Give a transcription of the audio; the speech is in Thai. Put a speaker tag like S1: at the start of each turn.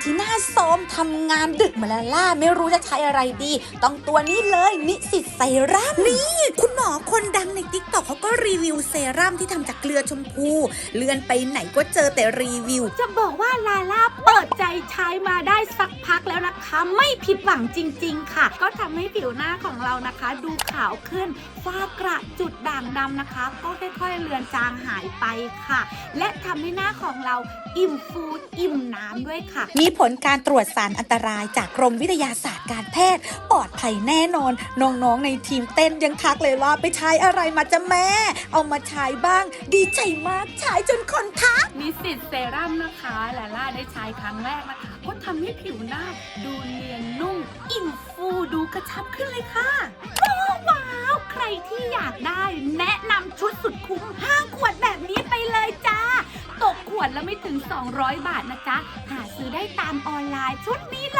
S1: โทรมทำงานดึกมาแล้วล่าไม่รู้จะใช้อะไรดี ต้องตัวนี้เลยนิสิตเซรั่มนี่ คุณหมอคนดังในติ๊กต็อกเขาก็รีวิวเซรั่มที่ทำจากเกลือชมพู เลื่อนไปไหนก็เจอแต่รีวิว
S2: จะบอกว่าลาล่าเปิด ใช้มาได้สักพักแล้วนะคะ ไม่ผิดหวังจริง ๆ ค่ะ ก็ทำให้ผิวหน้าของเรานะคะ ดูขาวขึ้นฝ้ากระจุดด่างดำนะคะ ก็ค่อยๆเลือนจางหายไปค่ะ และทำให้หน้าของเราอิ่มฟูอิ่มน้ำด้วยค่ะ
S1: มีผลการตรวจสารอันตรายจากกรมวิทยาศาสตร์การแพทย์ ปลอดภัยแน่นอน น้องๆในทีมเต้นยังทักเลยว่าไปใช้อะไรมาจ้ะแม่ เอามาใช้บ้าง ดีใจมากใช้จนคนทั ก
S2: นิสิตเซรั่มนะคะลาล่าได้ใช้ครั้งแรกนะคะ ก็ทำให้ผิวหน้าดูเนียนนุ่ม อิ่มฟูดูกระชับขึ้นเลยค่ะว้าวใครที่อยากได้แนะนำชุดสุดคุ้ม 5 ขวดแบบนี้ไปเลยจ้า ตกขวดแล้วไม่ถึง 200 บาทนะจ๊ะ หาซื้อได้ตามออนไลน์ชุดนี้เลย